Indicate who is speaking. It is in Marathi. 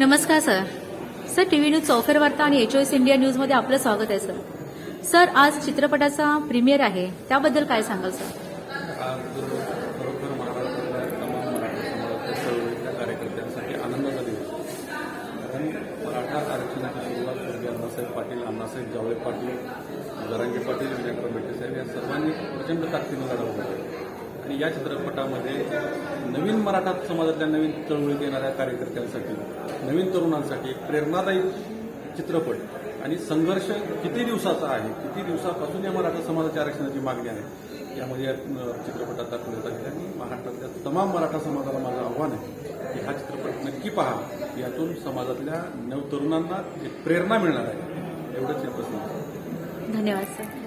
Speaker 1: नमस्कार sir sir T V news चौफेर वार्ता आणि एच एस इंडिया न्यूजमध्ये आपलं स्वागत आहे सर सर आज चित्रपटाचा प्रीमियर आहे त्याबद्दल काय सांगाल सर
Speaker 2: कार्यकर्त्यांसाठी आनंदाचा दिवस कारण मराठा आरक्षणाची सुरुवात स्वर्गीय अण्णासाहेब पाटील अण्णासाहेब जावळे पाटील जरांगे पाटील विनायकराव साहेब या सर्वांनी प्रचंड ताकदीनं लढा होतं आणि या चित्रपटामध्ये नवीन मराठा समाजातल्या नवीन चळवळीत येणाऱ्या कार्यकर्त्यांसाठी नवीन तरुणांसाठी एक प्रेरणादायी चित्रपट आणि संघर्ष किती दिवसाचा आहे किती दिवसापासून या मराठा समाजाच्या आरक्षणाची मागणी आहे यामध्ये या चित्रपटात दाखवण्यात आले आणि महाराष्ट्रातल्या तमाम मराठा समाजाला माझं आव्हान आहे की हा चित्रपट नक्की पहा. यातून समाजातल्या नवतरुणांना एक प्रेरणा मिळणार आहे. एवढंच या प्रश्न
Speaker 1: धन्यवाद सर.